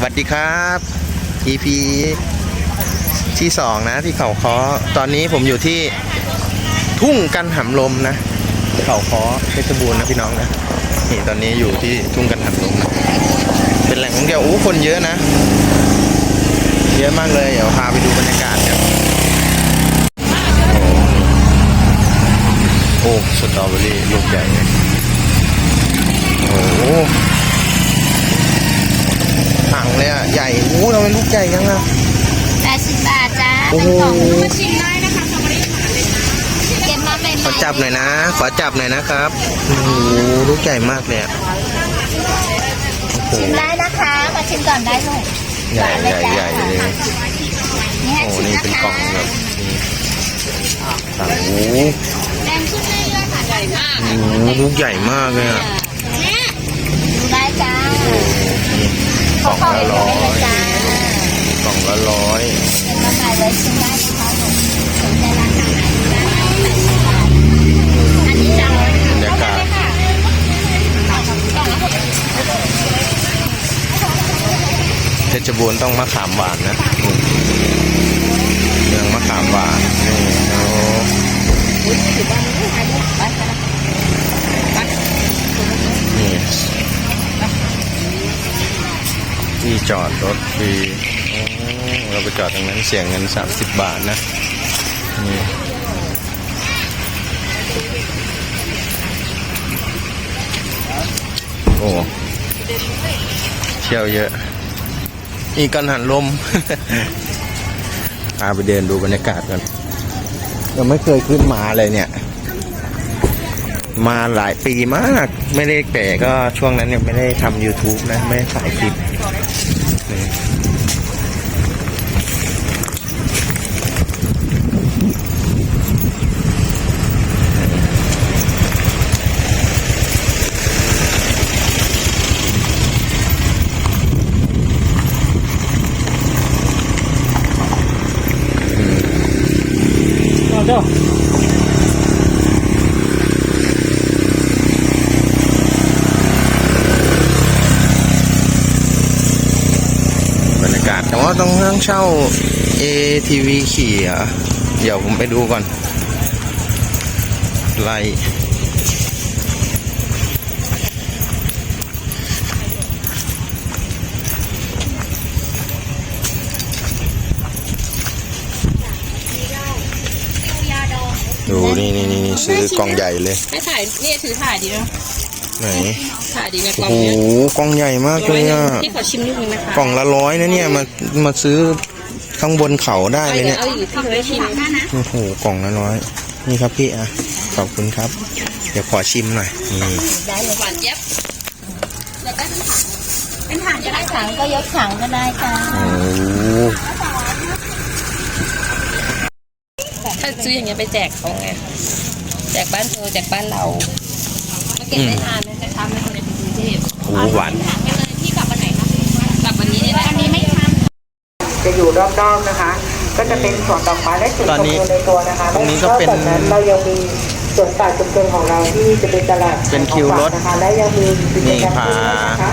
สวัสดีครับ EP ที่สองนะที่เขาคอตอนนี้ผมอยู่ที่ทุ่งกันหำลมนะ เขาคอเพชรบูรณ์นะพี่น้องนะนี่ตอนนี้อยู่ที่ทุ่งกันหำลมนะเป็นแหล่งท่องเที่ยวโอ้คนเยอะนะ เยอะมากเลยเดี๋ยวพาไปดูบรรยากาศกันโอ้สตรอเบอรี่ลูกใหญ่เลยโอ้ ถังเลยอะ ใหญ่โอ้เราเป็นลูกใหญ่ยังอะแปดสิบบาทจ้าโอ้โหมาชิมได้นะคะสตรอเบอรี่เก็บมาเป็นขอจับหน่อยนะ ขอจับหน่อยนะครับโอ้โหลูกใหญ่มากเลยอะโอ้โหชิมได้นะคะ มาชิมก่อนได้ลูกใหญ่ใหญ่ใหญ่เลยนี่ให้โอ้ชิมนี่นะเป็นคะกล่องแบบนี้โอ้โหแดงชิมได้เลยค่ะใหญ่มากโอ้โหลูกใหญ่มากเลยอะ เนี่ยดูได้จ้า โอ้โหนี่ กล่องละร้อยกล่องละร้อยเป็นมาใส่เลยชิมได้นะคะลูกสนใจราคาไหนได้แปดสิบบาทอันนี้จ้าบรรยากาศเพชรบูรณ์ต้องมะขามหวานนะเมืองมะขามหวานนี่โอ้อุ้ยถือว่าไม่ขายลูกไปค่ะไปนี่ ที่จอดรถฟรีเราไปจอดตรงนั้นเสียเงิน 30 บาทนะ นี่โอ้เที่ยวเยอะนี่กันหันลมพาไปเดินดูบรรยากาศกันยังไม่เคยขึ้นมาเลยเนี่ย มาหลายปีมาก ไม่ได้แต่ก็ช่วงนั้นยังไม่ได้ทำ YouTube นะ ไม่ได้ถ่ายคลิป นี่บรรยากาศ แต่ว่าต้องห้าง เช่า ATV ขี่เหรอะเดี๋ยวผมไปดูก่อน ไล่ดูนี่นี่นี่นี่ซื้อกล่องใหญ่เลยให้ถ่ายนี่ถือถ่ายดีนะไหน ถ่ายดีนะกโอ้ล่องโหเนี้ยกล่องใหญ่มากเลยอะพี่ขอชิมนิดนึงนะคะกล่องละร้อยนะเนี่ยมามาซื้อข้างบนเขาได้เลยเนี่ย เอาอยู่ที่ไว้ชิมโอ้โหกล่องละร้อยนี่ครับพี่อะขอบคุณครับ เดี๋ยวขอชิมหน่อยนี่ได้เลยหวานเจี๊ยบแล้วก็เป็นถังเป็นถังจะได้ถังก็ยกถังก็ได้จ้าโอ้โหถ้าซื้ออย่างเงี้ยไปแจกเขาไงแจกบ้านเธอแจกบ้านเรามาเก็บได้นานเลยนะคะไม่คนในกรุงเทพ โอ้โหหวานถังไปเลยพี่กลับวันไหนคะกลับวันนี้ได้ไหมวันนี้ไม่ทันจะอยู่รอบๆนะคะ ก็จะเป็นสวนดอกไม้และจุดตอนชมนี้วิวในตัวนะคะตรงนี้ก็เป็น และอกจากนั้นเรายังมีสวนป่าชุมชนของเราที่จะเป็นตลาดเป็นคิวรถนะคะและยังมีกิจกรรมนี่พานะคะ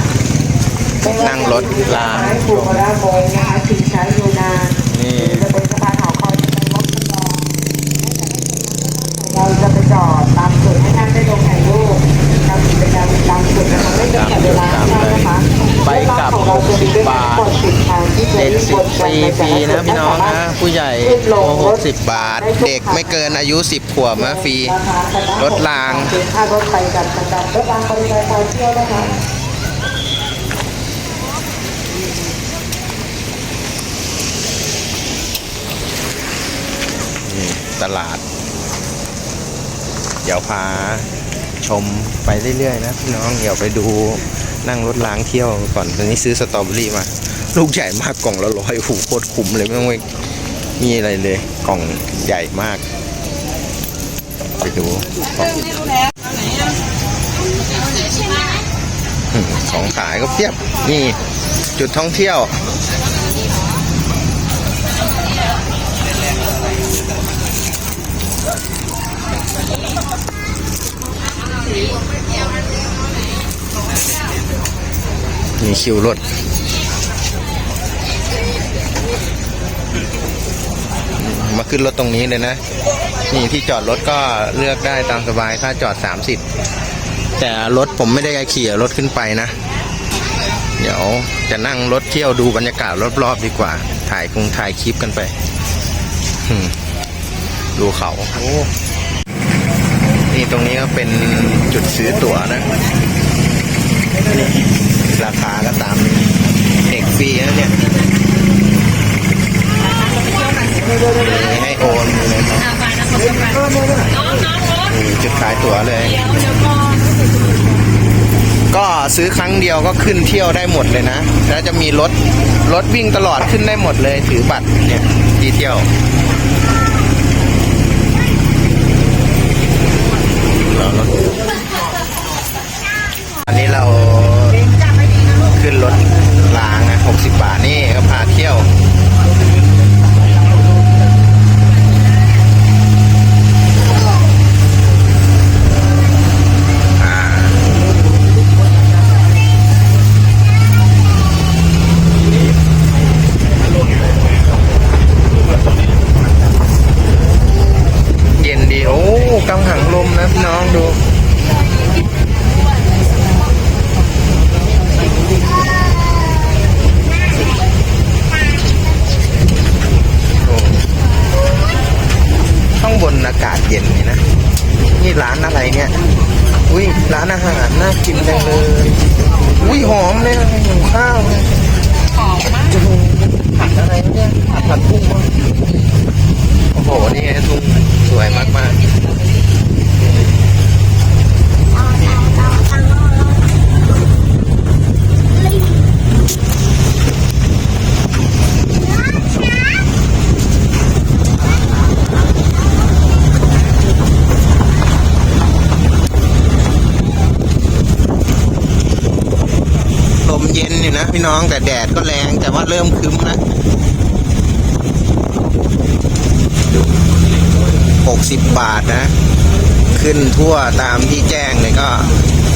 ไม่ว่าจะนั่งรถลานไม้ปูกระโบยนะคะชิงช้ายูนาน นี่หรือจะเป็นสะพานหอคอยจะเป็นรถจำลองเราจะไปจอดตามจุดให้ท่านได้ลงถ่ายรูปทำกิจกรรมตามจุดนะคะ ไม่จำกัดเวลาให้ท่านนะคะไปกลับของเราจะมีด้วยกันทั้งหมดสิบาที่จะเด็กวิ่งสิวบนฟกันรีในฟรีนะพี่น้องนะผู้ใหญ่โอ้หกสิบาท เด็กไม่เกินอายุสิบขวบนะฟรีรถรางเป็นค่ารถไฟกันสำหรับรถรางบริการการเที่ยวนะคะตลาด เดี๋ยวพา ชมไปเรื่อยๆนะพี่น้องเดี๋ยวไปดูนั่งรถล้างเที่ยวก่อนตอนนี้ซื้อสตรอเบอรี่มา ลูกใหญ่มากกล่องละร้อยโอ้โคตรคุ้มเลยไม่ต้องมีอะไรเลยกล่องใหญ่มาก ไปดูของของขายก็เพียบนี่จุดท่องเที่ยว คิวรถมาขึ้นรถตรงนี้เลยนะ นี่ที่จอดรถก็เลือกได้ตามสบายถ้าจอดสามสิบแต่รถผมไม่ได้ขี่รถขึ้นไปนะ เดี๋ยวจะนั่งรถเที่ยวดูบรรยากาศรอบๆดีกว่า ถ่ายคงถ่ายคลิปกันไป ดูเขาโอ้นี่ตรงนี้ก็เป็นจุดซื้อตั๋วนะ ราคาก็ตามเด็กฟรีนะเนี่ยมีให้โอนเลยครับอ่าไปนะขอบคุณค่ะน้องน้องรถมีจุดขายตั๋วเลย ก็ซื้อครั้งเดียวก็ขึ้นเที่ยวได้หมดเลยนะ แล้วจะมีรถรถวิ่งตลอดขึ้นได้หมดเลย ถือบัตรเนี่ยที่เที่ยว น้องแต่แดดก็แรงแต่ว่าเริ่มคึ้มนะหกสิบบาทนะ ขึ้นทั่วตามที่แจ้งเลยก็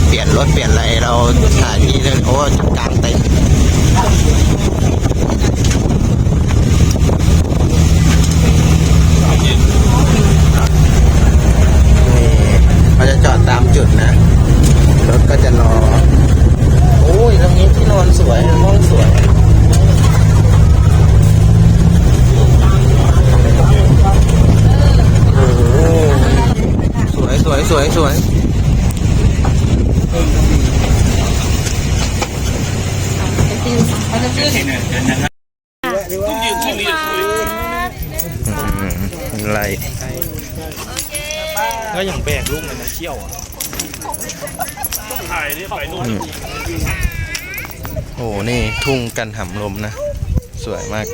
เปลี่ยนรถเปลี่ยนอะไรเราถ่ายที่นั่นโอ้จุดกลางเต็นท์นี่เขาจะจอดตามจุดนะ รถก็จะรอ ตรงนี้ที่นอนสวยห้องสวยโอ้โหสวยสวยสวยสวยอืมอะไรก็อย่างแบกลูกมันนะเที่ยวอะถ่ายนี่ไปนู่นอืม โอ้โหนี่ทุ่งกันหำลมนะ สวยมาก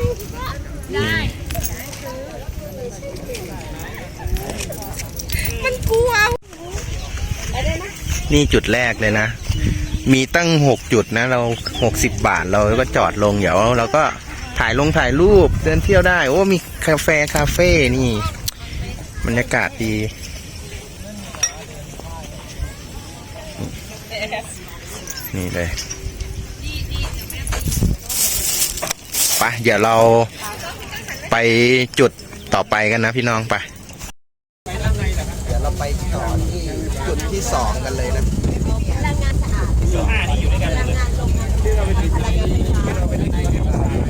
นี่มันกลัวนี่จุดแรกเลยนะ มีตั้งหกจุดนะ เราหกสิบบาทเราก็จอดลงเดี๋ยวเราก็ถ่ายลงถ่ายรูปเดินเที่ยวได้ โอ้มีคาเฟ่คาเฟ่นี่บรรยากาศดีนี่เลย เดี๋ยวเราไปจุดต่อไปกันนะพี่น้องไป เดี๋ยวเราไปต่อที่จุดที่สองกันเลยนะ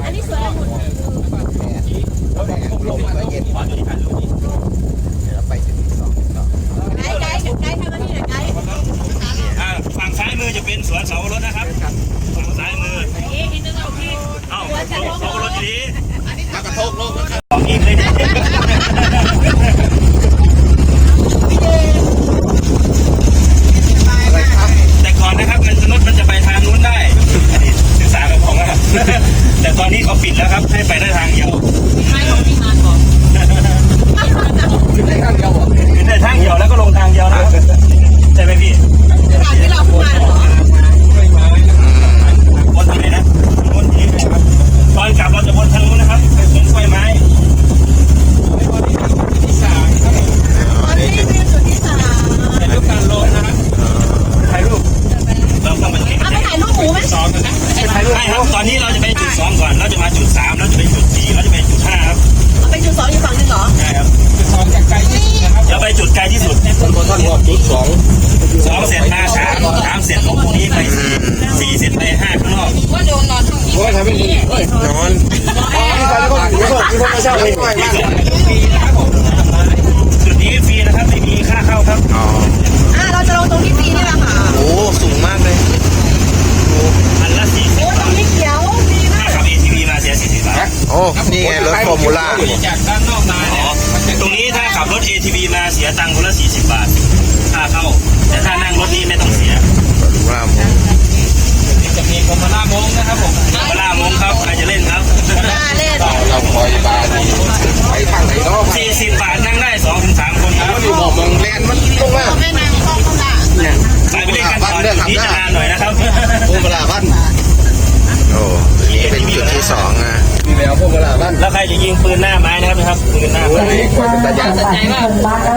อันนี้สวนองุ่น แดดลมก็เย็นเดี๋ยวเราไปจุดที่สองต่อ ไกด์ไกด์ไกด์ทำหน้าที่หน่อยไกด์ อ่าฝั่งซ้ายมือจะเป็นสวนเสาวรสนะครับ ฝั่งซ้ายมือเอ้าสวนเสาวรสอยู่ดีมากระทกโลกของอีกเลยดิแต่ก่อนนะครับมันรถมันจะไปทางนู้นได้ศึกษากับผมนะครับ แต่ตอนนี้เขาปิดแล้วครับ ให้ไปได้ทางเดียว ไม่ลงที่มาก่อน ขึ้นได้ทางเดียวขึ้นได้ทางเดียวแล้วก็ลงทางเดียวนะครับใช่ไหมพี่ ทางที่เราพูดมาเหรอ วนทางไหนนะวนที่ไหนครับตอนกลับเราจะวนทางนู้นนะครับไปสวนกล้วยไม้ นี่คือจุดที่สาม ถ่ายรูปการลงนะครับถ่ายรูปเราต้องไป เอาไปถ่ายรูปหมูไหม สองกันนะถ่ายรูปใช่ครับตอนนี้เราจะไปจุดสองก่อนเราจะมาจุดสามเราจะไปจุดสี่เราจะไปจุดห้าครับ เอาไปจุด สองอยู่ฝั่งหนึงเหรอ ใช่ครับจะไปจุดไกลที่สุดสองเสร็จมาสามสามเสร็จของพวกนี้ไปสี่สี่เสร็จไปห้าข้างนอก ว่าโดนนอนห้องนี้ นอน จุดนี้ฟรีนะครับไม่มีค่าเข้าครับ อ๋อ อะเราจะลงตรงที่ฟรีนี่แหละค่ะ โอ้สูงมากเลย อันละสี่สิบ ตรงนี้เขียวดีนะ ถ้าขับ ATV มาเสียสี่สิบบาท โอ้ นี่ไงรถฟอร์ มูล่าจากด้านนอกมาเนี่ยตรงนี้ถ้าขับรถ ATV มาเสียตังค์คนละสี่สิบบาทค่าเข้า แต่ถ้านั่งรถนี้ไม่ต้องเสียฟอร์มูล่าจะมีคอมมาล่ามงนะครับผมคอมมาล่ามงครับใครจะเล่นครับน่าเล่นเราคอยบาร์ไปทางไหนเนาะสี่สิบบาทนั่งได้สองถึงสามคนครับอยู่บอกมองแลนมันลงมาแม่นางห้องข้างหน้าไปไปเล่นกันก่อนจุดนี้จะนานหน่อยนะครับพวกเวลาบ้านโอ้นี่ เป็นจุดที่สองอะบ้านแล้วใครจะยิงปืนหน้าไม้นะครับนะครับปืนหน้าไม้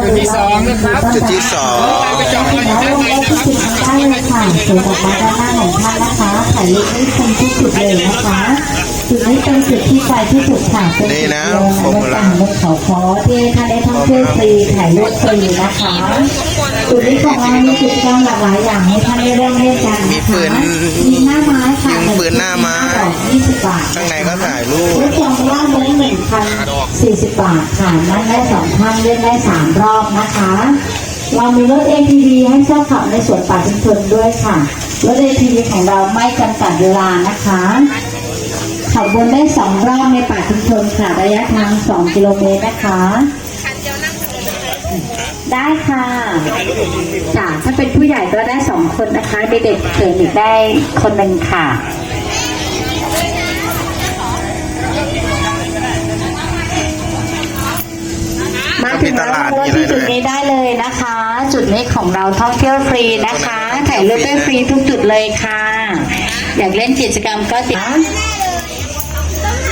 จุดที่สองนะครับจุดที่สองแล้วลงรถที่จุดได้เลยค่ะส่วนออกมาด้านหน้าของท่านนะคะถ่ายรูปให้ชมทุกจุดเลยนะคะจุดนี้เป็นจุดที่ไกลที่สุดค่ะเป็นจุดเดียวในการบนเขาคอที่ท่านได้ท่องเที่ยวฟรีถ่ายรูปฟรีนะคะ จุดนี้ของเรามีกิจกรรมหลากหลายอย่างให้ท่านได้ร่วมเล่นกันนะคะมีหน้าไม้ค่ะดอก20บาทข้างในก็ถ่ายรูปรถความว่างรถหนึ่งพันสี่สิบบาทค่ะนั่งได้สองท่านเล่นได้สามรอบนะคะ เรามีรถ ATV ให้เช่าขับในสวนป่าชุมชนด้วยค่ะ รถ ATV ของเราไม่จำกัดเวลานะคะ ขับวนได้สองรอบในป่าชุมชนค่ะระยะทางสองกิโลเมตรนะคะ ได้ค่ะจ้ะถ้าเป็นผู้ใหญ่ก็ได้สองคนนะคะเด็กๆเสริมอีกได้คนหนึ่งค่ะมาถึงแล้วลงรถที่จุดนี้ได้เลยนะคะ จุดนี้ของเราท่องเที่ยวฟรีนะคะถ่ายรูปได้ฟรีทุกจุดเลยค่ะ อยากเล่นกิจกรรมก็ติด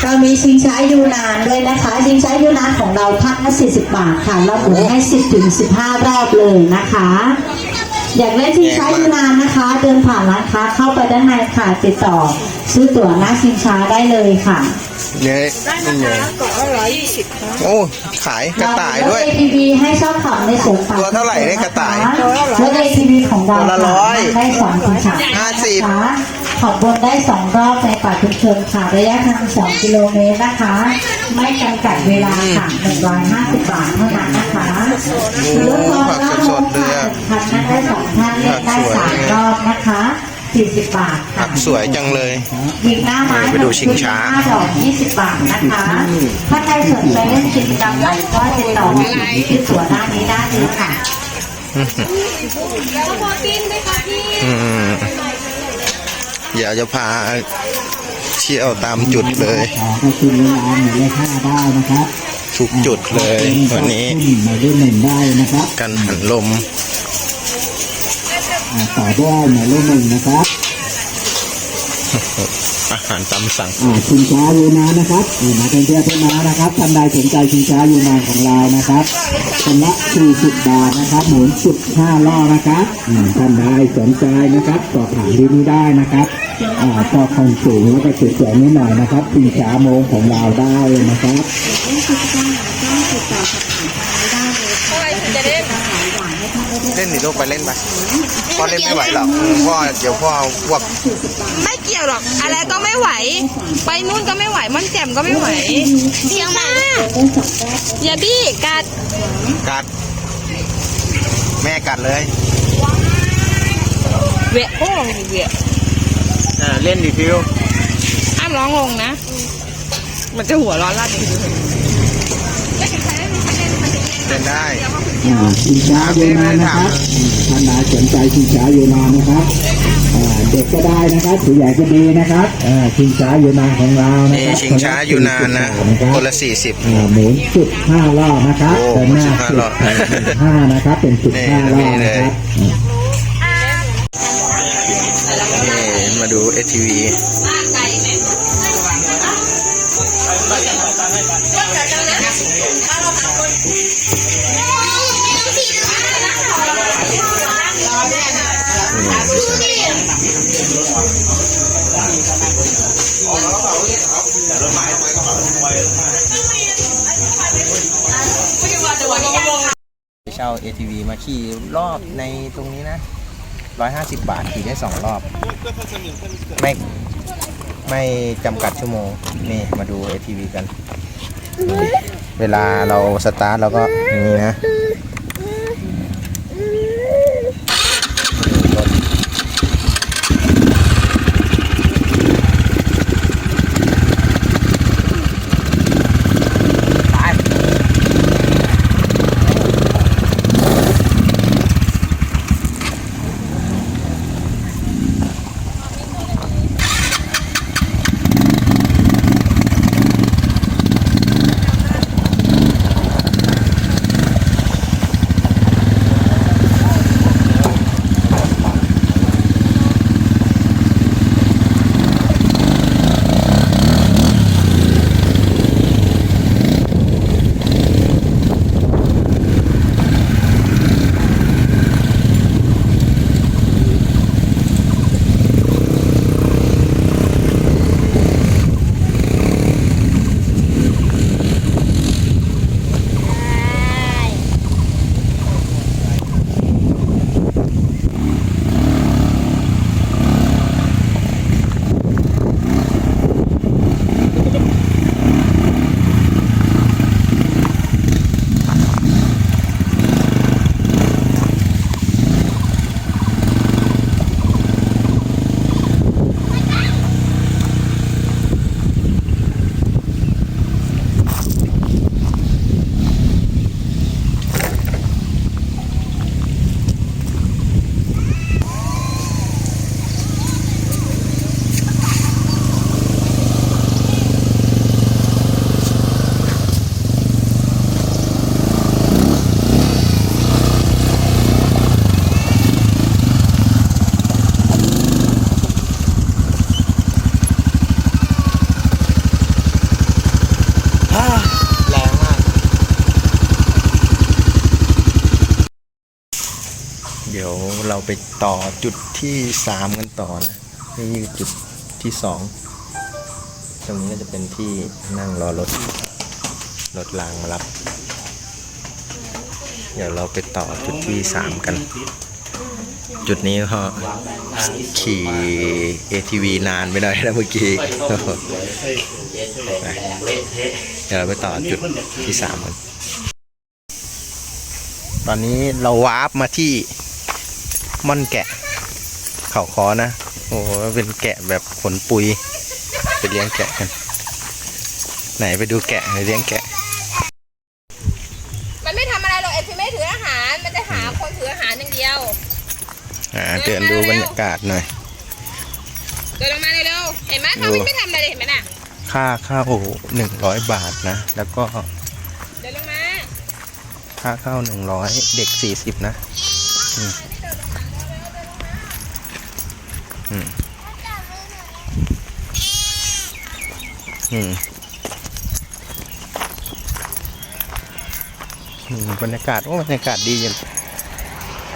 เรามีชิงช้ายูนานด้วยนะคะ ชิงช้ายูนานของเราพักละ40 บาทค่ะ เราหมุนให้ 10ถึง15 รอบเลยนะคะ อยากเล่นชิงช้ายูนานนะคะ เดินผ่านร้านค้าเข้าไปด้านในค่ะติดต่อซื้อตั๋วหน้าชิงช้าได้เลยค่ะเนี่ยนี่ไงโอ้ ขายกระต่ายด้วยรถ ATV ให้เช่าขับในสวนป่าตัวเท่าไหร่เนี่ยกระต่ายรถ ATV ของเราตัวละร้อยได้สองถึงสามห้าสิบนะคะ ขอบบนได้สองรอบในป่าชุมชนค่ะ ระยะทางสองกิโลเมตรนะคะ ไม่จำกัดเวลาค่ะหนึ่งร้อยห้าสิบบาทเท่านั้นนะคะรถความผักเล่าสดๆเลยอะพันนั่งได้สองท่านเล่นได้สามรอบนะคะสี่สิบบาทผัค่ะกสวยจังเลยยิงหน้าไม้ไปดูชิงช้าห้าดอกยี่สิบบาทนะคะถ้าใครสนใจเล่นกิจกรรมอะไรก็ติดต่อมาที่ตัวหน้านี้ได้เลยค่ะอืมเดี๋ยวจะพาเที่ยวตามจุดเลยก็คือเวลาหมายเลขห้าได้นะครับทุกจุดเลยวันนี้ขึ้นหมายเลขหนึ่งได้นะครับ กันหันลมอ่าต่อด้วยหมายเลขหนึ่งนะครับ อาหารตามสั่งอ่าชิงช้ายูนานนะครับอ่ามาเป็นเที่ยวเที่ยวมานะครับท่านใดสนใจชิงช้ายูนานของเรานะครับคนละ40บาทนะครับหมุนจุด5ล้อนะครับอืมท่านใดสนใจนะครับสอบถามที่นี่ได้นะครับอ่าก็คงสูงแล้วก็จุดแจ๋วนิดหน่อยนะครับชิงช้าโมงของเราได้เลยนะครับ เล่นหนีลูกไปเล่นไปพ่อเล่นไม่ไหวหรอกอืมพ่อเดี๋ยวพ่อพวกไม่เกี่ยวหรอก อะไรก็ไม่ไหว ไปนู่นก็ไม่ไหวม่อนแจ่มก็ไม่ไหวเสียงมากอย่าบี้กัดกัด แม่กัดเลยเวะโอ้ยเวะอ่าเล่นดิฟิวอ้ามร้องลงนะ มันจะหัวร้อนลาดดิเล่นได้อ่า ชิงช้ายูนานนะครับท่านไหนสนใจชิงช้ายูนานนะครับอ่าเด็กก็ได้นะครับผู้ใหญ่ก็ดีนะครับอ่าชิงช้ายูนานของเรานะนี่ครับชิงช้าอยู่นานนะครับคนละสี่สิบอ่าหมุนจุดห้ารอบนะครับโอ้แต่หน้าจุจุดดห้ารอบห้านะครับ เป็นจุดนี่ห้ารอบนี่เลนะยครับนี่มาดู ATV เขี่รอบในตรงนี้นะ150บาทขี่ได้2รอบ ไม่ไม่จำกัดชั่วโมง นี่มาดู ATV กัน เวลาเราสตาร์ทเราก็นี่นะ ดี๋ยวเราไปต่อจุดที่สามกันต่อนะ นี่คือจุดที่สองตรงนี้ก็จะเป็นที่นั่งรอรถ รถรางมารับ เดี๋ยวเราไปต่อจุดที่สามกัน จุดนี้ก็ขี่ ATV นานไปหน่อยนะเมื่อกี้ เดี๋ยวเราไปต่อจุดที่สามกัน ตอนนี้เราวาร์ปมาที่ ม่อนแกะ เขาคอนะ โอ้โหเป็นแกะแบบขนปุยไปเลี้ยงแกะกัน ไหนไปดูแกะไปเลี้ยงแกะ มันไม่ทำอะไรหรอกเอ็มไม่ถืออาหาร มันจะหาคนถืออาหารอย่างเดียว อ่าเดินดูบรรยากาศหน่อย เดินลงมาเร็วๆเห็นไหมเขาไม่ทำอะไรเลยเห็นไหมน่ะ ค่าเข้าหนึ่งร้อยบาทนะ แล้วก็ เดินลงมา ค่าเข้าหนึ่งร้อยเด็กสี่สิบนะ อืมอืมอืมอืม บรรยากาศโอ้บรรยากาศดีจัง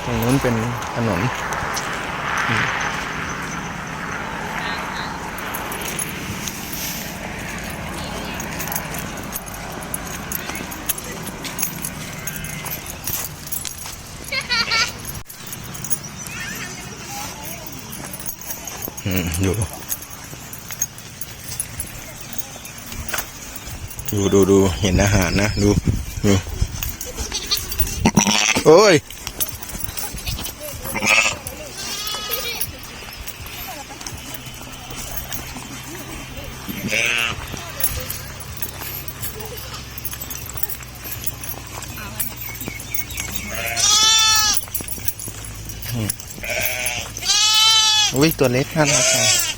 ตรงนู้นเป็นถนนอืมอืม ดูดูดูเห็นอาหารนะ ดูดูโอ้ยอุ้ยตัวเล็กน่ารักจัง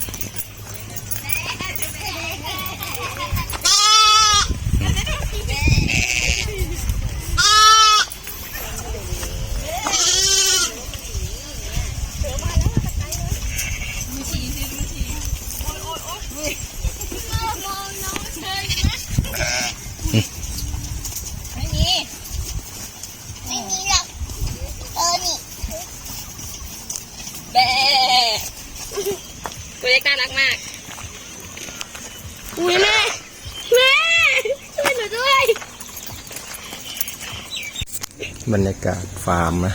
ฟาร์มนะ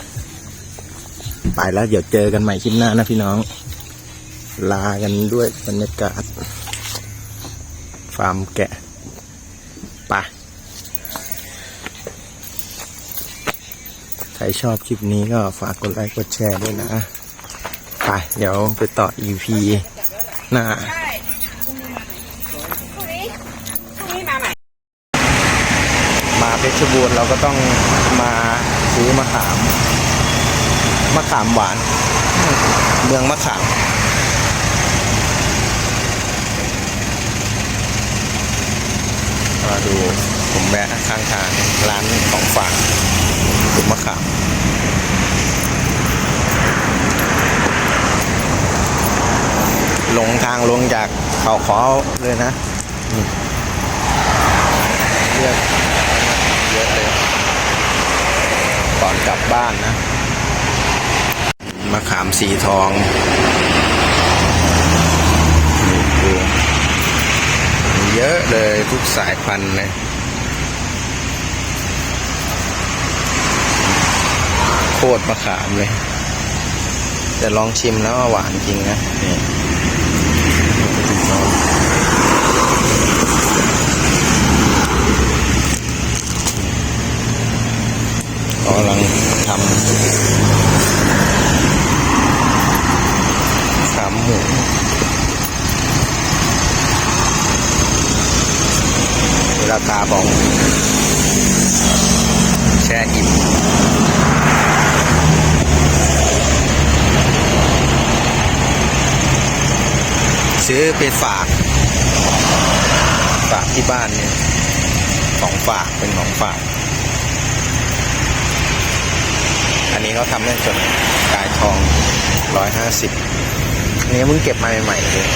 ไปแล้วเดี๋ยวเจอกันใหม่คลิปหน้านะพี่น้อง ลากันด้วยบรรยากาศ ฟาร์มแกะไปใครชอบคลิปนี้ก็ฝากกดไลค์กดแชร์ด้วยนะไปเดี๋ยวไปต่อ EP หน้ามาเพชรบูรณ์เราก็ต้องมา ซื้อมะขาม มะขามหวาน เมืองมะขามมาดูผมแวะข้างทางร้านของฝากถุงมะขามลงทางลงจากเขาขอเลยนะเลือกเยอะเลย ก่ อนกลับบ้านนะมะขามสีทองนี่ดูเยอะเลยทุกสายพันธุ์เลยโคตรมะขามเลย แต่ลองชิมแล้วหวานจริงนะนี่ กำลังทำขาหมูราคาบอกแช่อิ่มซื้อไปฝาก ฝากที่บ้านเนี่ยของฝากเป็นของฝาก อั นี้เขาทำได้จนกายทองร้อยห้าสิบนี่เพิ่งเก็บมาใหม่ๆเลย